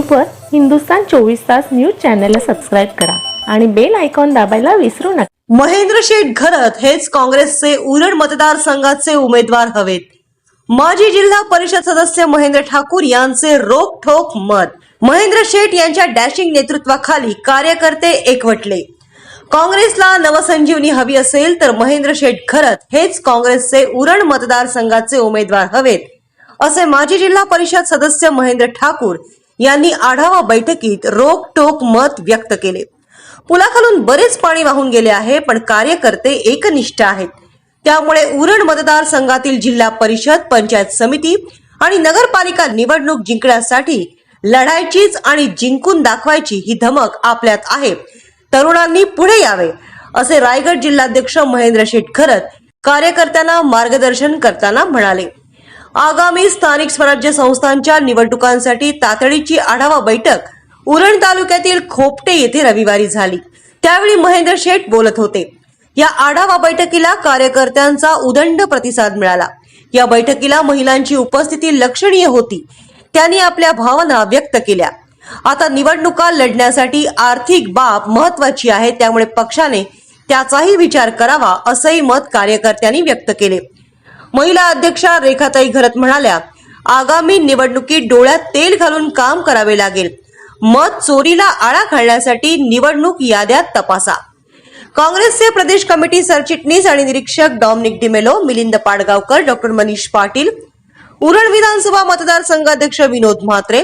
यूट्यूबवर हिंदुस्तान चोवीस तास न्यूज चॅनलला सबस्क्राईब करा आणि बेल आयकॉन दाबायला विसरू नका. महेंद्र शेठ घरत हेच काँग्रेसचे उरण मतदारसंघाचे उमेदवार हवेत. माजी जिल्हा परिषद सदस्य महेंद्र ठाकूर यांचे रोखठोक मत. महेंद्र शेठ यांच्या डॅशिंग नेतृत्वाखाली कार्यकर्ते एकवटले. काँग्रेसला नवसंजीवनी हवी असेल तर महेंद्र शेठ घरत हेच काँग्रेसचे उरण मतदारसंघाचे उमेदवार हवेत. असे माजी जिल्हा परिषद सदस्य महेंद्र ठाकूर यांनी आढावा बैठकीत रोखटोक मत व्यक्त केले. पुलाखालून बरेच पाणी वाहून गेले आहे पण कार्यकर्ते एकनिष्ठ आहेत. त्यामुळे उरण मतदारसंघातील जिल्हा परिषद पंचायत समिती आणि नगरपालिका निवडणूक जिंकण्यासाठी लढायचीच आणि जिंकून दाखवायची ही धमक आपल्यात आहे. तरुणांनी पुढे यावे असे रायगड जिल्हाध्यक्ष महेंद्र शेटखरत कार्यकर्त्यांना मार्गदर्शन करताना म्हणाले. आगामी स्थानिक स्वराज्य संस्थांच्या निवडणुकांसाठी तातडीची आढावा बैठक उरण तालुक्यातील खोपटे येथे रविवारी झाली. त्यावेळी महेंद्र शेठ बोलत होते. या आढावा बैठकीला कार्यकर्त्यांचा उदंड प्रतिसाद मिळाला. या बैठकीला महिलांची उपस्थिती लक्षणीय होती. त्यांनी आपल्या भावना व्यक्त केल्या. आता निवडणुका लढण्यासाठी आर्थिक बाब महत्वाची आहे त्यामुळे पक्षाने त्याचाही विचार करावा असंही मत कार्यकर्त्यांनी व्यक्त केले. महिला अध्यक्षा रेखाताई घरत म्हणाल्या आगामी निवडणुकीत डोळ्यात तेल घालून काम करावे लागेल. मत चोरीला आळा घालण्यासाठी निवडणूक याद्यात तपासा. काँग्रेसचे प्रदेश कमिटी सरचिटणीस आणि निरीक्षक डॉमिनिक डिमेलो मिलिंद पाडगावकर डॉक्टर मनीष पाटील उरण विधानसभा मतदारसंघाध्यक्ष विनोद म्हात्रे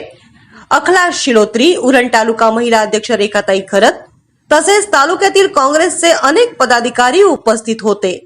अखला शिलोत्री उरण तालुका महिला अध्यक्ष रेखाताई खरत तसेच तालुक्यातील काँग्रेसचे अनेक पदाधिकारी उपस्थित होते.